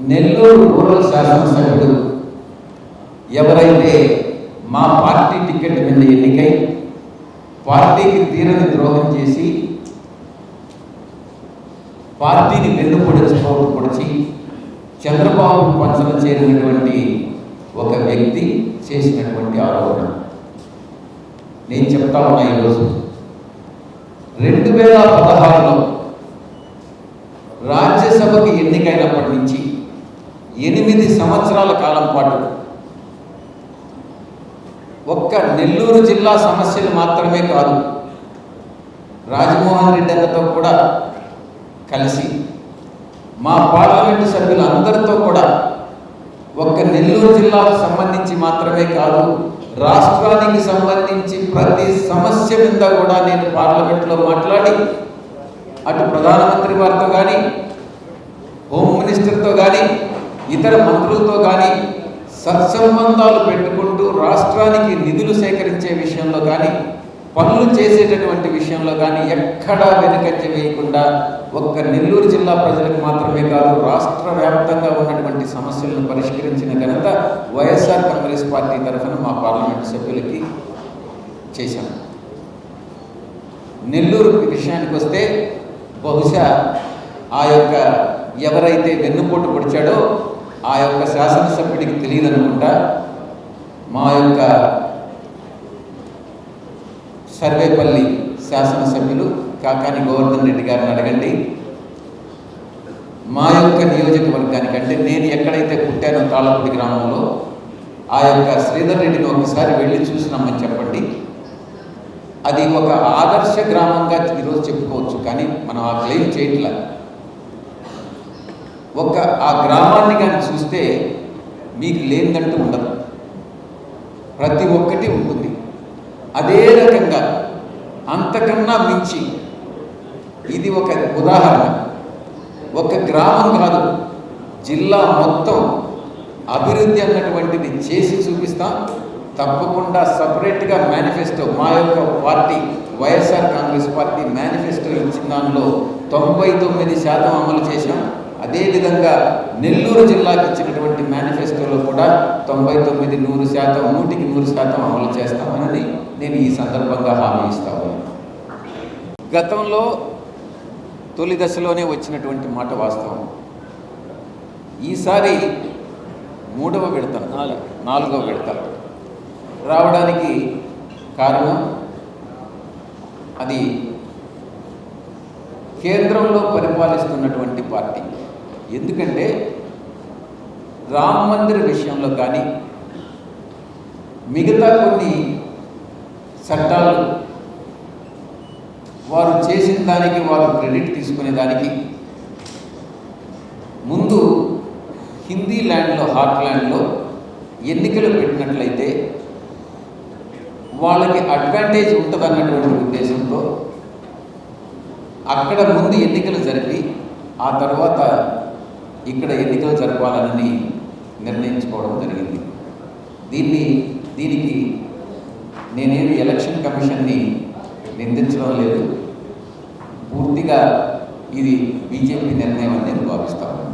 Nellore rural శాసనసభ్యుడు ఎవరైతే మా పార్టీ టికెట్ మీద ఎన్నికై పార్టీకి తీరని ద్రోహం చేసి పార్టీని వెన్నుపొడిచి పొడిచి చంద్రబాబు పంచన చేరినటువంటి ఒక వ్యక్తి చేసినటువంటి ఆరోపణ. నేను చెప్తా ఉన్నా ఈరోజు. రెండు వేల పదహారులో రాజ్యసభకి ఎన్నికైనప్పటి నుంచి ఎనిమిది సంవత్సరాల కాలం పాటు ఒక్క నెల్లూరు జిల్లా సమస్యలు మాత్రమే కాదు రాజమోహన్ రెడ్డి అన్నతో కూడా కలిసి మా పార్లమెంటు సభ్యులందరితో కూడా ఒక్క నెల్లూరు జిల్లాకు సంబంధించి మాత్రమే కాదు రాష్ట్రానికి సంబంధించి ప్రతి సమస్య మీద కూడా నేను పార్లమెంట్లో మాట్లాడి అటు ప్రధానమంత్రి వారితో కానీ కానీ ఇతర మంత్రులతో కానీ సత్సంబంధాలు పెట్టుకుంటూ రాష్ట్రానికి నిధులు సేకరించే విషయంలో కానీ పనులు చేసేటటువంటి విషయంలో కానీ ఎక్కడా వెనుకంజ వేయకుండా ఒక్క నెల్లూరు జిల్లా ప్రజలకు మాత్రమే కాదు రాష్ట్ర వ్యాప్తంగా ఉన్నటువంటి సమస్యలను పరిష్కరించిన ఘనత వైఎస్ఆర్ కాంగ్రెస్ పార్టీ తరఫున మా పార్లమెంట్ సభ్యులకి చేశాం. నెల్లూరు విషయానికి వస్తే బహుశా ఆ యొక్క ఎవరైతే వెన్నుపోటు పొడిచాడో ఆ యొక్క శాసనసభ్యుడికి తెలియదు అనుకుంటా మా యొక్క సర్వేపల్లి శాసనసభ్యులు కాకాని గోవర్ధన్ రెడ్డి గారిని అడగండి. మా యొక్క నియోజకవర్గానికి అంటే నేను ఎక్కడైతే పుట్టానో తాళపూడి గ్రామంలో ఆ యొక్క శ్రీధర్ రెడ్డిని ఒకసారి వెళ్ళి చూసినామని చెప్పండి. అది ఒక ఆదర్శ గ్రామంగా ఈరోజు చెప్పుకోవచ్చు కానీ మనం ఆ క్లెయిమ్ చేయట్లా. ఒక ఆ గ్రామాన్ని కానీ చూస్తే మీకు లేనిదంటూ ఉండదు. ప్రతి ఒక్కటి ఉంటుంది. అదే రకంగా అంతకన్నా మించి ఇది ఒక ఉదాహరణ. ఒక గ్రామం కాదు జిల్లా మొత్తం అభివృద్ధి అన్నటువంటిది చేసి చూపిస్తాం. తప్పకుండా సపరేట్గా మేనిఫెస్టో మా యొక్క party YSR Congress party manifesto ఇచ్చిన దానిలో తొంభై తొమ్మిది శాతం అమలు చేశాం. అదేవిధంగా నెల్లూరు జిల్లాకి ఇచ్చినటువంటి మేనిఫెస్టోలో కూడా తొంభై తొమ్మిది నూరు శాతం నూటికి నూరు శాతం అమలు చేస్తామని నేను ఈ సందర్భంగా హామీ ఇస్తా గతంలో తొలి దశలోనే వచ్చినటువంటి మాట వాస్తవం. ఈసారి మూడవ విడత నాలుగవ విడత రావడానికి కారణం అది కేంద్రంలో పరిపాలిస్తున్నటువంటి పార్టీ. ఎందుకంటే రామ మందిర్ విషయంలో కానీ మిగతా కొన్ని చట్టాలు వారు చేసిన దానికి వారు క్రెడిట్ తీసుకునే దానికి ముందు హిందీ ల్యాండ్లో హార్ట్ ల్యాండ్లో ఎన్నికలు పెట్టినట్లయితే వాళ్ళకి అడ్వాంటేజ్ ఉంటుందన్నటువంటి ఉద్దేశం అక్కడ ముందు ఎన్నికలు జరిపి ఆ తర్వాత ఇక్కడ ఎన్నికలు జరపాలని నిర్ణయించుకోవడం జరిగింది. దీన్ని దీనికి నేనేమి ఎలక్షన్ కమిషన్ని నిందించడం లేదు. పూర్తిగా ఇది బీజేపీ నిర్ణయం అని నేను భావిస్తాను